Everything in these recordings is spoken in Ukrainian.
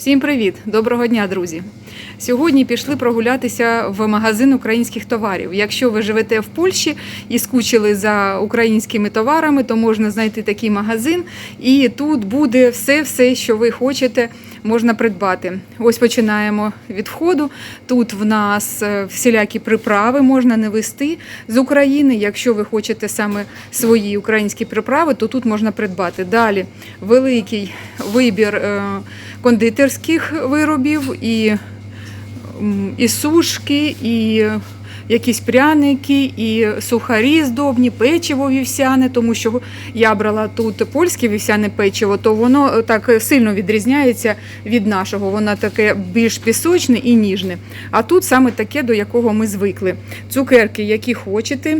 Всім привіт! Доброго дня, друзі! Сьогодні пішли прогулятися в магазин українських товарів. Якщо ви живете в Польщі і скучили за українськими товарами, то можна знайти такий магазин, і тут буде все, все, що ви хочете, можна придбати. Ось починаємо від входу. Тут в нас е, всілякі приправи можна не вести з України. Якщо ви хочете саме свої українські приправи, то тут можна придбати. Далі великий вибір е, кондитерських виробів і, і сушки, і якісь пряники, і сухарі здобні, печиво вівсяне, тому що я брала тут польське вівсяне печиво, то воно так сильно відрізняється від нашого. Воно таке більш пісочне і ніжне. А тут саме таке, до якого ми звикли. Цукерки, які хочете.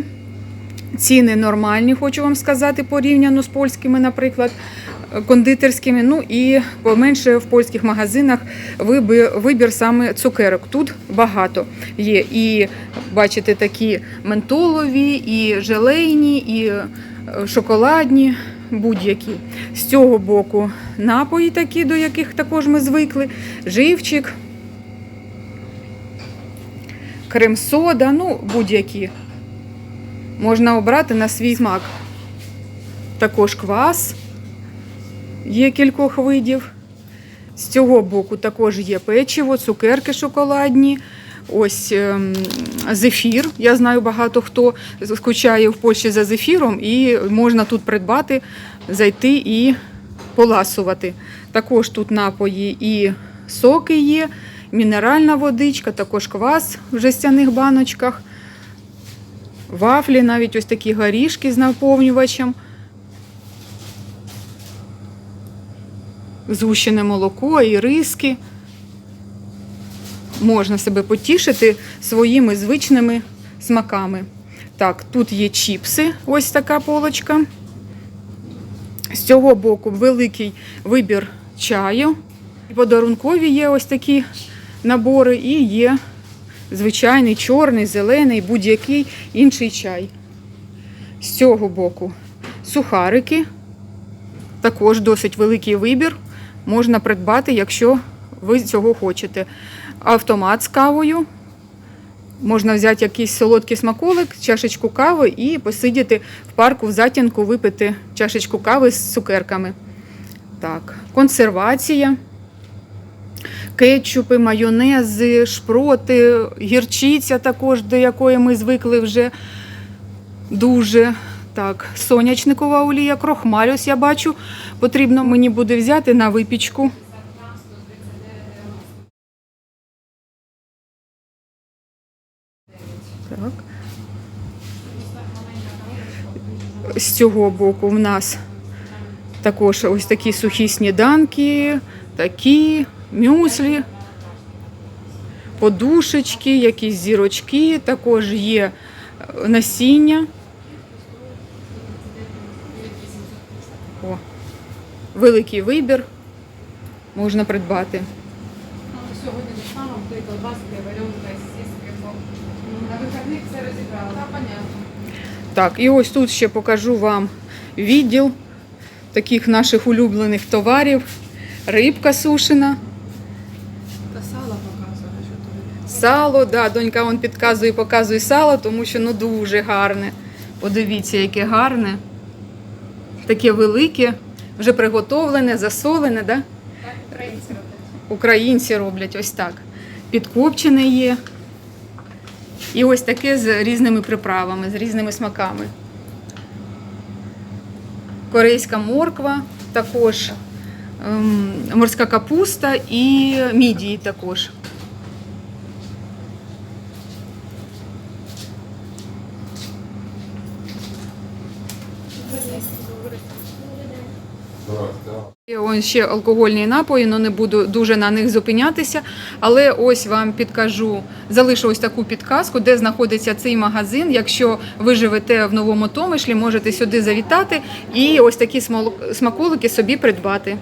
Ціни нормальні, хочу вам сказати, порівняно з польськими, наприклад, кондитерськими. Ну і поменше в польських магазинах вибір, саме цукерок. Тут багато є. І бачите, такі ментолові, і желейні, і е, шоколадні, будь-які. З цього боку напої такі, до яких також ми звикли, живчик, крем-сода, ну будь-які можна обрати на свій смак. Також квас є кількох видів. З цього боку також є печиво, цукерки шоколадні. Ось ем, зефір. Я знаю, багато хто скучає в Польщі за зефіром, і можна тут придбати, зайти і поласувати. Також тут напої і соки є, мінеральна водичка, також квас в жестяних баночках вафлі, навіть ось такі горішки з наповнювачем. Згущене молоко і риски. Можна себе потішити своїми звичними смаками. Так, тут є чіпси, ось така полочка. З цього боку великий вибір чаю. Подарункові є ось такі набори і є звичайний чорний, зелений, будь-який інший чай. З цього боку сухарики. Також досить великий вибір. Можна придбати, якщо ви цього хочете. Автомат з кавою. Можна взяти якийсь солодкий смаколик, чашечку кави і посидіти в парку в затінку, випити чашечку кави з цукерками. Так, консервація кетчупи, майонези, шпроти, гірчиця також, до якої ми звикли вже дуже. Так, сонячникова олія, крохмаль, я бачу, потрібно мені буде взяти на випічку. Так. З цього боку в нас також ось такі сухі сніданки, такі мюслі, подушечки, якісь зірочки, також є е, насіння. Великий вибір можна придбати. Сьогодні достану той колбаски, варенка скрипом. На вихідних це розібрала. Так, понятно. Так, і ось тут ще покажу вам відділ таких наших улюблених товарів. Рибка сушена. Та сало показує, що тобі. Сало, да, донька он підказує, показує сало, тому що ну дуже гарне. Подивіться, яке гарне. Таке велике, вже приготовлене, засолене, да? Так, українці роблять. Українці роблять ось так. Підкопчене є. І ось таке з різними приправами, з різними смаками. Корейська морква, також ем, морська капуста і мідії також. Ще алкогольні напої, але не буду дуже на них зупинятися. Але ось вам підкажу, залишу ось таку підказку, де знаходиться цей магазин. Якщо ви живете в новому Томишлі, можете сюди завітати і ось такі смаколики собі придбати.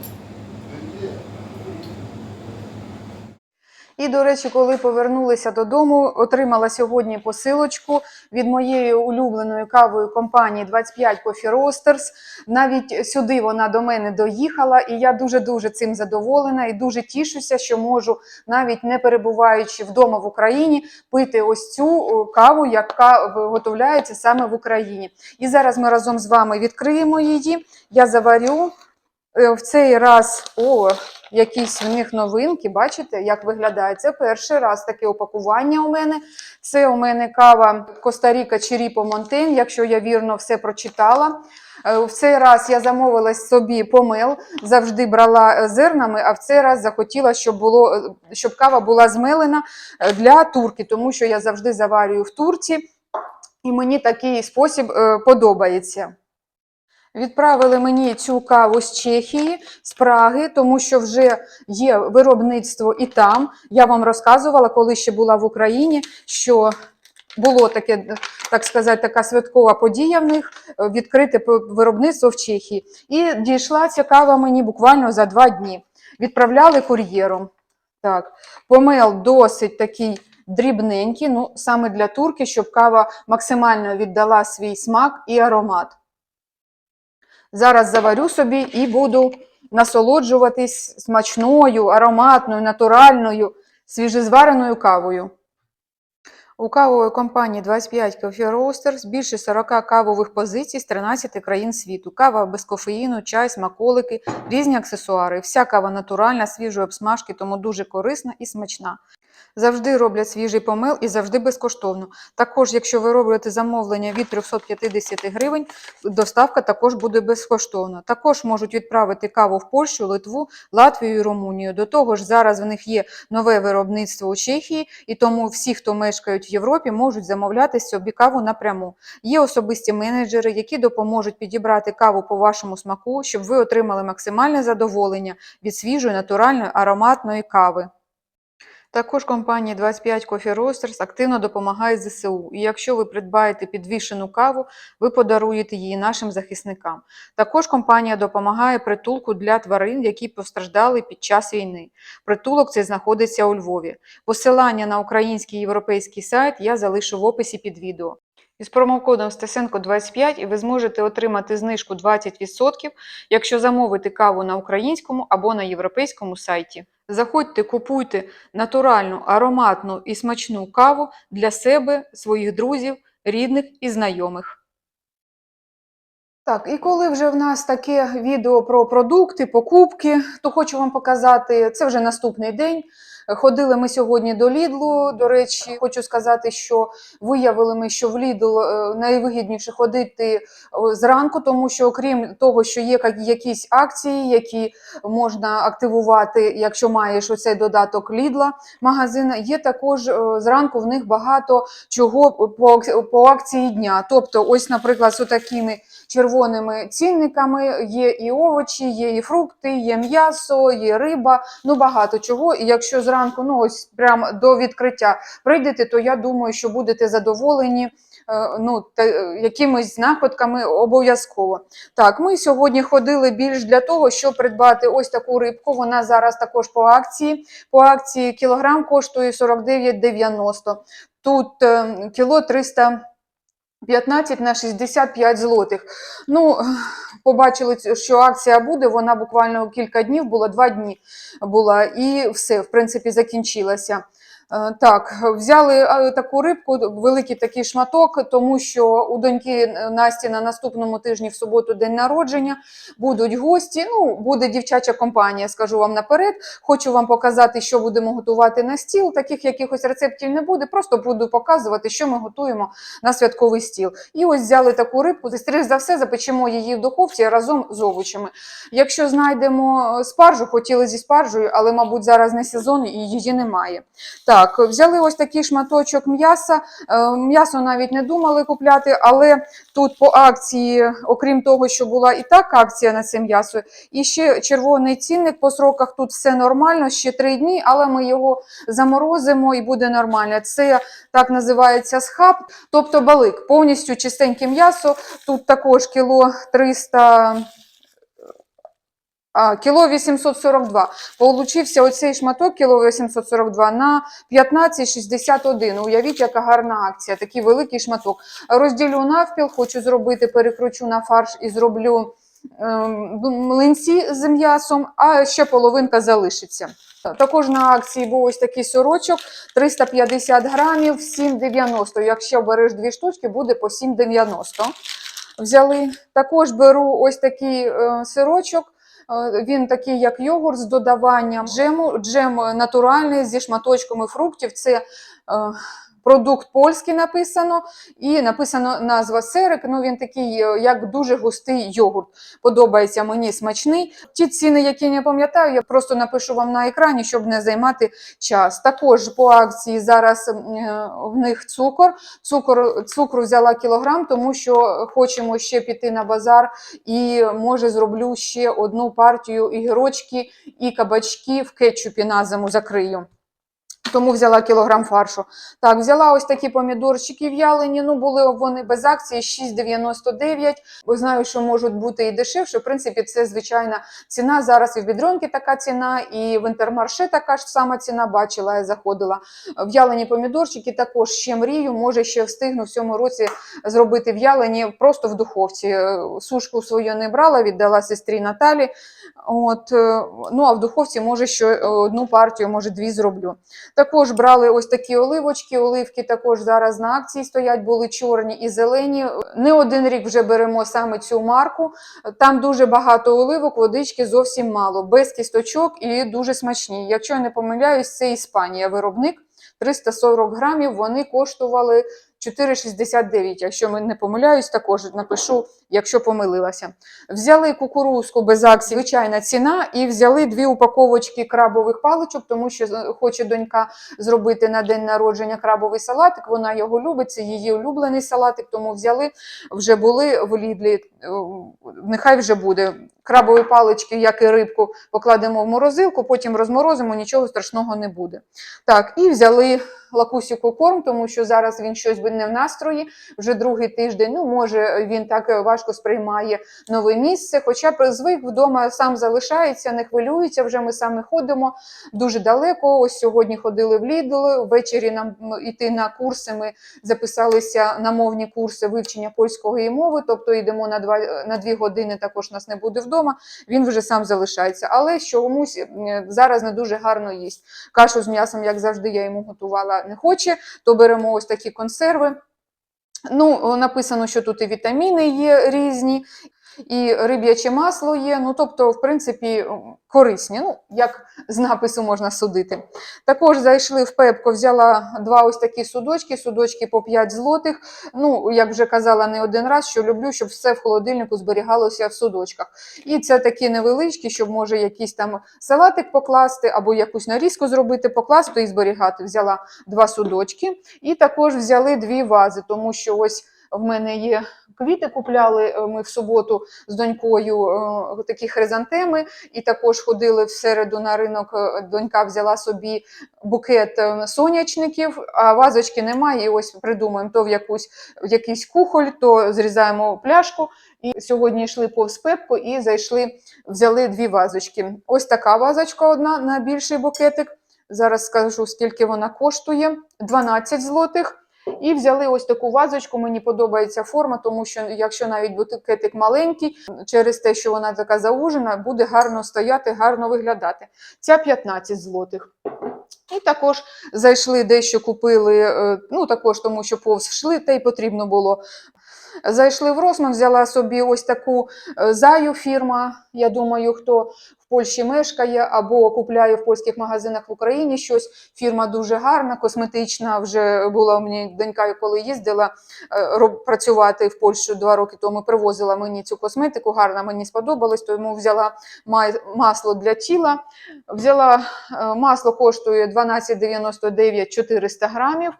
І, до речі, коли повернулися додому, отримала сьогодні посилочку від моєї улюбленої кавої компанії 25 Coffee Roasters. Навіть сюди вона до мене доїхала, і я дуже-дуже цим задоволена і дуже тішуся, що можу, навіть не перебуваючи вдома в Україні, пити ось цю каву, яка виготовляється саме в Україні. І зараз ми разом з вами відкриємо її. Я заварю в цей раз. О, якісь в них новинки. Бачите, як виглядає? Це перший раз таке опакування у мене. Це у мене кава Коста-Ріка Черіпо Монтейн, якщо я вірно все прочитала. Е, В цей раз я замовила собі помил, завжди брала е, зернами, а в цей раз захотіла, щоб, було, е, щоб кава була змелена е, для турки, тому що я завжди заварюю в турці, і мені такий спосіб е, подобається. Відправили мені цю каву з Чехії, з Праги, тому що вже є виробництво і там. Я вам розказувала, коли ще була в Україні, що було таке, так сказати, така святкова подія в них е, відкрите виробництво в Чехії. І дійшла ця кава мені буквально за два дні. Відправляли кур'єром. Так, помел досить такий дрібненький, ну саме для турки, щоб кава максимально віддала свій смак і аромат. Зараз заварю собі і буду насолоджуватись смачною, ароматною, натуральною, свіжезвареною кавою. У кавової компанії 25 Coffee Roasters більше 40 кавових позицій з 13 країн світу. Кава без кофеїну, чай, смаколики, різні аксесуари. Вся кава натуральна, свіжої обсмажки, тому дуже корисна і смачна. Завжди роблять свіжий помил і завжди безкоштовно. Також, якщо ви робите замовлення від 350 гривень, доставка також буде безкоштовна. Також можуть відправити каву в Польщу, Литву, Латвію і Румунію. До того ж, зараз в них є нове виробництво у Чехії, і тому всі, хто мешкають в Європі, можуть замовляти собі каву напряму. Є особисті менеджери, які допоможуть підібрати каву по вашому смаку, щоб ви отримали максимальне задоволення від свіжої, натуральної, ароматної кави. Також компанія 25 Coffee Roasters активно допомагає ЗСУ. І якщо ви придбаєте підвішену каву, ви подаруєте її нашим захисникам. Також компанія допомагає притулку для тварин, які постраждали під час війни. Притулок цей знаходиться у Львові. Посилання на український європейський сайт я залишу в описі під відео. Із промокодом Стесенко 25 і ви зможете отримати знижку 20%, якщо замовите каву на українському або на європейському сайті. Заходьте, купуйте натуральну, ароматну і смачну каву для себе, своїх друзів, рідних і знайомих. Так, і коли вже в нас таке відео про продукти, покупки, то хочу вам показати, це вже наступний день. Ходили ми сьогодні до Лідлу. До речі, хочу сказати, що виявили ми, що в Лідл е, найвигідніше ходити е, зранку, тому що окрім того, що є якісь акції, які можна активувати, якщо маєш оцей додаток Лідла магазин, є також е, зранку в них багато чого по акції дня. Тобто, ось, наприклад, з такими червоними цінниками є і овочі, є і фрукти, є м'ясо, є риба, ну багато чого. І якщо зранку, ну ось прямо до відкриття прийдете, то я думаю, що будете задоволені. е, Ну, та, е, якимись знаходками обов'язково. Так, ми сьогодні ходили більш для того, щоб придбати ось таку рибку. Вона зараз також по акції. По акції кілограм коштує 49,90. Тут е, кіло 300 15 на 65 злотих. Ну, побачили, що акція буде, вона буквально кілька днів була, два дні була, і все, в принципі, закінчилася. Е, Так, взяли е, таку рибку, великий такий шматок, тому що у доньки е, Насті на наступному тижні в суботу день народження будуть гості. Ну, буде дівчача компанія, скажу вам наперед. Хочу вам показати, що будемо готувати на стіл. Таких якихось рецептів не буде. Просто буду показувати, що ми готуємо на святковий стіл. І ось взяли таку рибку. Скоріш за все, запечемо її в духовці разом з овочами. Якщо знайдемо спаржу, хотіли зі спаржею, але, мабуть, зараз не сезон і її немає. Так, взяли ось такий шматочок м'яса. Е, М'ясо навіть не думали купляти, але тут по акції, окрім того, що була і так акція на це м'ясо, і ще червоний цінник по сроках тут все нормально, ще три дні, але ми його заморозимо і буде нормально. Це так називається схаб, тобто балик, повністю чистеньке м'ясо. Тут також кіло 300 А, кіло 842. Получився оцей шматок кіло 842 на 15,61. Уявіть, яка гарна акція, такий великий шматок. Розділю навпіл, хочу зробити, перекручу на фарш і зроблю ем, млинці з м'ясом, а ще половинка залишиться. Також на акції був ось такий сорочок 350 грамів, 7,90. Якщо береш дві штучки, буде по 7,90. Взяли. Також беру ось такий е, сирочок. Е, Він такий, як йогурт з додаванням джему. Джем натуральний зі шматочками фруктів. Це е, продукт польський написано, і написано назва серик. Ну він такий, е, як дуже густий йогурт. Подобається мені смачний. Ті ціни, які не пам'ятаю, я просто напишу вам на екрані, щоб не займати час. Також по акції зараз е, в них цукор. Цукор цукру взяла кілограм, тому що хочемо ще піти на базар і може зроблю ще одну партію ігрочки і кабачки в кетчупі на зиму закрию. Тому взяла кілограм фаршу. Так, взяла ось такі помідорчики в'ялені. Ну, були вони без акції 6,99. Бо знаю, що можуть бути і дешевше. В принципі, це звичайна ціна. Зараз і в бідронки така ціна, і в інтермарше така ж сама ціна. Бачила, я заходила. В'ялені помідорчики також ще мрію. Може, ще встигну в цьому році зробити в'ялені просто в духовці. Е, Сушку свою не брала, віддала сестрі Наталі. От, е, ну а в духовці може ще одну партію, може дві зроблю. Також брали ось такі оливочки. Оливки також зараз на акції стоять, були чорні і зелені. Не один рік вже беремо саме цю марку. Там дуже багато оливок, водички зовсім мало, без кісточок і дуже смачні. Якщо я не помиляюсь, це Іспанія виробник. 340 грамів вони коштували 4,69. Якщо ми не помиляюсь, також напишу, якщо помилилася. Взяли кукурузку без акції, звичайна ціна, і взяли дві упаковочки крабових паличок, тому що е, хоче донька зробити на день народження крабовий салатик. Вона його любить, це її улюблений салатик, тому взяли, вже були в Лідлі. е, Нехай вже буде. Крабові палички, як і рибку, покладемо в морозилку, потім розморозимо, нічого страшного не буде. Так, і взяли лакусіку корм, тому що зараз він щось би не в настрої. Вже другий тиждень. Ну, може, він так важко сприймає нове місце. Хоча звик вдома сам залишається, не хвилюється. Вже ми саме ходимо дуже далеко. Ось сьогодні ходили в Лідл. Ввечері нам м, іти на курси. Ми записалися на мовні курси вивчення польської мови. Тобто йдемо на два на дві години. Також нас не буде вдома. Він вже сам залишається. Але що комусь зараз не дуже гарно їсть. Кашу з м'ясом, як завжди, я йому готувала не хоче, то беремо ось такі консерви. Ну, написано, що тут і вітаміни є різні, і риб'яче масло є. Ну, тобто, в принципі, корисні. Ну, як з напису можна судити. Також зайшли в Пепко, взяла два ось такі судочки, судочки по 5 злотих. Ну, як вже казала не один раз, що люблю, щоб все в холодильнику зберігалося в судочках. І це такі невеличкі, щоб може якийсь там салатик покласти, або якусь нарізку зробити, покласти і зберігати. Взяла два судочки. І також взяли дві вази, тому що ось в мене є квіти, купляли е, ми в суботу з донькою е, такі хризантеми, і також ходили в середу на ринок. е, Донька взяла собі букет сонячників, а вазочки немає. І ось придумаємо то в якусь в якийсь кухоль, то зрізаємо пляшку. І сьогодні йшли повз пепку і зайшли, взяли дві вазочки. Ось така вазочка одна на більший букетик. Зараз скажу, скільки вона коштує: 12 злотих. І взяли ось таку вазочку. Мені подобається форма, тому що якщо навіть букетик маленький, через те, що вона така заужена, буде гарно стояти, гарно виглядати. Ця 15 злотих. І також зайшли дещо купили, е, ну також тому, що повз йшли, та й потрібно було. Зайшли в Росман, взяла собі ось таку е, заю фірма. Я думаю, хто в Польщі мешкає або купляє в польських магазинах в Україні щось. Фірма дуже гарна, косметична. Вже була у мене донька, коли їздила е, працювати в Польщу два роки тому. Привозила мені цю косметику, гарна мені сподобалась, тому взяла масло для тіла. Взяла е, масло коштує 12,99 400 грамів.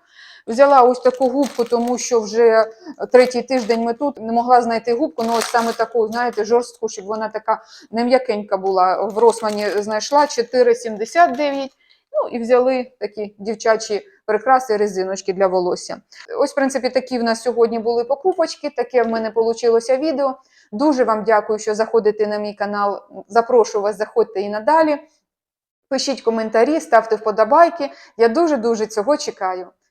Взяла ось таку губку, тому що вже третій тиждень ми тут не могла знайти губку, ну ось саме таку, знаєте, жорстку, щоб вона така не м'якенька була. В Росмані знайшла 4,79. Ну і взяли такі дівчачі прикраси, резиночки для волосся. Ось, в принципі, такі в нас сьогодні були покупочки. Таке в мене вийшло відео. Дуже вам дякую, що заходите на мій канал. Запрошую вас, заходьте і надалі. Пишіть коментарі, ставте вподобайки. Я дуже-дуже цього чекаю.